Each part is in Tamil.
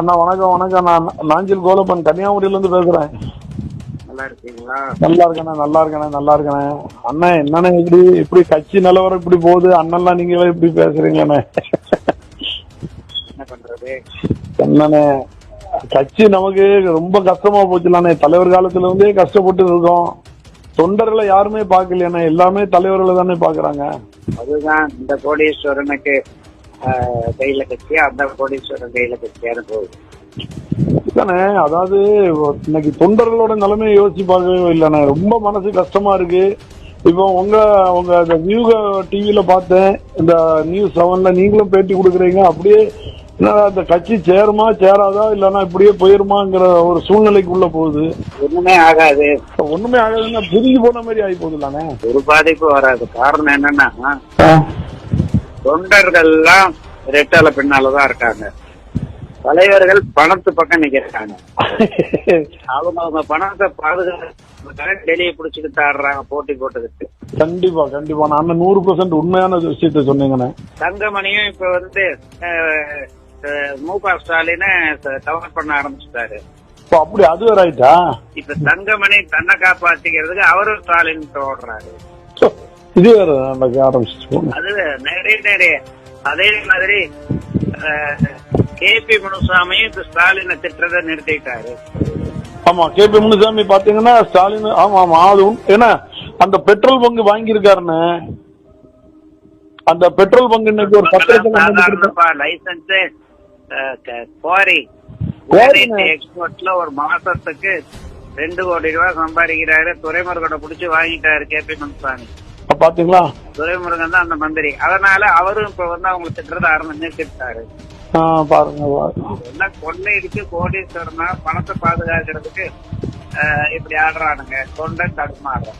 அண்ணா வணக்கம் வணக்கம். நான் நாஞ்சில் கோலப்பன். கன்னியாகுமரியில இருந்து பேசுறேன். நல்லா இருக்கீங்களா? நல்லா இருக்கண்ணே நல்லா இருக்கண்ணே நல்லா இருக்கண்ணே. அண்ணன் என்னண்ணே இப்படி இப்படி கட்சி நிலவரம் இப்படி போகுது? அண்ணன்லாம் நீங்களே இப்படி பேசுறீங்கண்ணே என்ன பண்றது? என்னண்ணே கட்சி நமக்கு ரொம்ப கஷ்டமா போச்சுலாண்ணே. தலைவர் காலத்துல இருந்தே கஷ்டப்பட்டு இருக்கோம். தொண்டர்களை யாருமே பார்க்கலையாண்ணே. எல்லாமே தலைவர்களை தானே பாக்குறாங்க அதுதான் இந்த கோடீஸ்வரனுக்கு கையில கட்சி அந்த கோடீஸ்வரன் கையில கட்சியான போகுது. தானே அதாவது இன்னைக்கு தொண்டர்களோட நிலைமையை யோசிச்சு பார்க்கவே இல்லைண்ணே. ரொம்ப மனசு கஷ்டமா இருக்கு. இப்போ உங்க உங்க இந்த வியூக டிவியில பார்த்தேன். இந்த நியூஸ் செவன்ல நீங்களும் பேட்டி கொடுக்குறீங்க. அப்படியே என்ன அந்த கட்சி சேருமா சேராதா இல்லைன்னா இப்படியே போயிருமாங்கிற ஒரு சூழ்நிலைக்கு உள்ள போகுது. ஒண்ணுமே ஆகாது. ஒண்ணுமே ஆகாதுன்னா பிரிஞ்சு போன மாதிரி ஆகி போகுது இல்லைண்ணே ஒரு பாதிப்பு வராது. காரணம் என்னன்னா தொண்டர்கள்லாம் ரெட்டால பின்னாலதான் இருக்காங்க. தலைவர்கள் பணத்து பக்கம் நிக்கிறாங்க. அவங்க அவங்க பணத்தை பாதுகாக்க டெல்லியை பிடிச்சிக்கிட்டு ஆடுறாங்க போட்டி போட்டுக்கிட்டு கண்டிப்பா கண்டிப்பா. நான் நூறு பர்சன்ட் உண்மையான விஷயத்த சொன்னீங்கண்ணே. தங்கமணியும் இப்ப வந்து மு க ஸ்டாலினை கவர் பண்ண ஆரம்பிச்சுட்டாரு. அப்படி அது வேற ஆயிட்டா? இப்ப தங்கமணி தன்னை காப்பாத்திக்கிறதுக்கு அவரும் ஸ்டாலின் ஓடுறாரு. இது வேற நடக்க ஆரம்பிச்சிச்சு அது நிறைய நிறைய அதே மாதிரி கே பி இப்ப ஸ்டாலினை திட்டுறதை நிறுத்திட்டாரு. ஆமா கே பி முனுசாமி பாத்தீங்கன்னா ஸ்டாலின் ஆமா ஆமா அது ஏன்னா அந்த பெட்ரோல் பங்கு வாங்கியிருக்காருன்னு. அந்த பெட்ரோல் பங்கு இன்னைக்கு ஒரு பத்திரத்துல லைசன்ஸ் குவாரி. எக்ஸ்போர்ட்ல ஒரு மாசத்துக்கு ரெண்டு கோடி ரூபாய் சம்பாதிக்கிறாரு. துறைமுருகனை புடிச்சு வாங்கிட்டாரு கே பி முனுசாமி. பாத்தீங்களா? துரைமுருகன் தான் அந்த மந்திரி. அதனால அவரும் இப்ப வந்து அவங்க திட்டுறத ஆரம்பிச்சு நிறுத்திட்டாரு ஆ, பாருங்க பாருங்க. எல்லாம் கொள்ளையடிச்சு கோடீஸ்வரனா பணத்தை பாதுகாக்கிறதுக்கு இப்படி ஆடுறானுங்க. தொண்டை தடுமாறுறோம்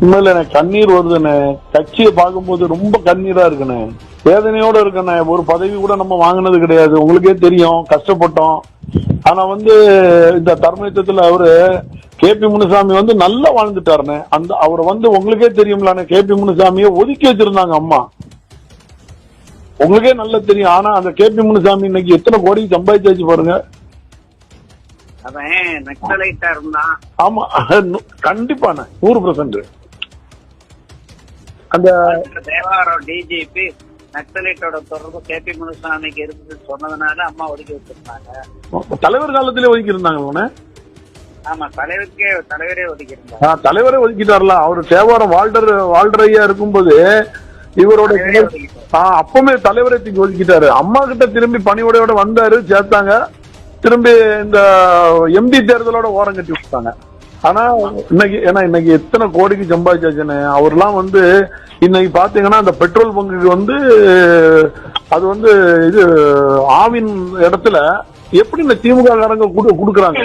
உண்மையில எனக்கு கண்ணீர் வருதுண்ணே. கட்சியை பார்க்கும்போது ரொம்ப கண்ணீரா இருக்குண்ணே. வேதனையோட இருக்கண்ணே ஒரு பதவி கூட நம்ம வாங்கினது கிடையாது. உங்களுக்கே தெரியும். கஷ்டப்பட்டோம். ஆனா வந்து இந்த தர்மயுத்தத்துல அவரு கே பி முனுசாமி வந்து நல்லா வாழ்ந்துட்டாருண்ணே. அந்த அவரை வந்து உங்களுக்கே தெரியும்லாண்ணே. கே பி முனுசாமியை ஒதுக்கி வச்சிருந்தாங்க அம்மா. உங்களுக்கே நல்லா தெரியும். ஆனா அந்த கே பி முனுசாமி இன்னைக்கு எத்தனை கோடி சம்பாதிச்சாச்சு பாருங்க. ஆமா. கண்டிப்பாண்ணே. நூறு பர்சன்ட் அந்த டிஜிபி நக்சலைட்டோட தொடர்பு கே பி முனுசாமிக்கு இருக்குதுன்னு சொன்னதுனால அம்மா ஒதுக்கி வச்சிருந்தாங்க. தலைவர் காலத்திலே ஒதுக்கி இருந்தாங்களே ஆமா தலைவருக்கே தலைவரே ஒதுக்கி இருந்தாங்க தலைவரை ஒதுக்கிட்டார்ல. அவர் தேவாரம் வால்டர் வால்டர் ஐயா இருக்கும்போது இவரோட அப்பவுமே தலைவரை தூக்கி ஒதுக்கிட்டாரு. அம்மா கிட்ட திரும்பி பணியோட வந்தாரு சேர்த்தாங்க. திரும்பி இந்த எம்பி தேர்தலோட ஓரம் கட்டி விட்டாங்க. ஆனா இன்னைக்கு ஏன்னா இன்னைக்கு எத்தனை கோடிக்கு சம்பாதிச்சாச்சுன்னு அவர்லாம் வந்து இன்னைக்கு பாத்தீங்கன்னா அந்த பெட்ரோல் பங்குக்கு வந்து அது வந்து இது ஆவின் இடத்துல எப்படி இந்த திமுக காரங்க குடு- குடுக்குறாங்க?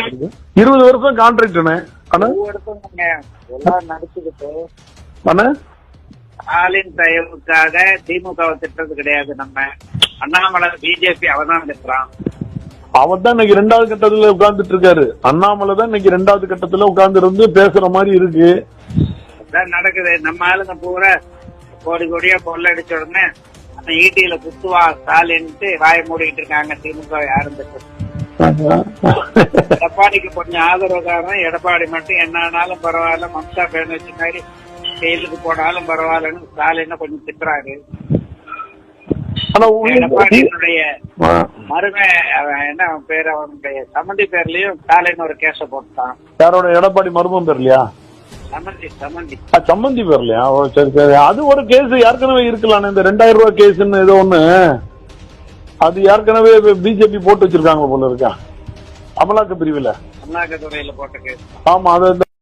இருபது வருஷம் கான்ட்ராக்ட்னு ஆனா ஆனா ஸ்டாலின் தயவுக்காக திமுகவை திட்டுறது கிடையாது நம்ம. அண்ணாமலை பிஜேபி அவதான் திட்டுறான். அவர் தான் இன்னைக்கு ரெண்டாவது கட்டத்துல உட்கார்ந்துட்டு இருக்காரு. அண்ணாமலை தான் இன்னைக்கு ரெண்டாவது கட்டத்துல உட்கார்ந்து இருந்து பேசுற மாதிரி இருக்கு. நடக்குது. நம்ம ஆளுங்க பூரா கோடி கோடியா கொள்ளடிச்ச உடனே அந்த ஈட்டியில குத்துவா ஸ்டாலின்ட்டு வாய மூடிட்டு இருக்காங்க திமுக யாரும் எடப்பாடிக்கு கொஞ்சம் ஆதரவுக்காரன் எடப்பாடி மட்டும் என்ன ஆனாலும் பரவாயில்ல மம்தா பேனர்ஜி மாதிரி ஜெயிலுக்கு போனாலும் பரவாயில்லன்னு ஸ்டாலின கொஞ்சம் திட்டுறாரு. எடப்பாடியினுடைய ஆ. மருமை அவன் என்ன அவன் பேர் அவனுடைய சம்மந்தி பேர்லயும் ஸ்டாலின் ஒரு கேஸ போட்டான். யாரோட எடப்பாடி மருமம் பேர்லையா? சம்மந்தி ஆ, சம்மந்தி பேர்லையா? ஓ சரி சரி. அது ஒரு கேஸ் ஏற்கனவே இருக்கலாம் இந்த ரெண்டாயிரம் ரூபாய் கேஸ்ன்னு ஏதோ ஒண்ணு. அது ஏற்கனவே பிஜேபி போட்டு வச்சிருக்காங்க போல இருக்கா? அமலாக்க பிரிவுல அமலாக்கத்துறையில போட்ட கேஸ் ஆமா அது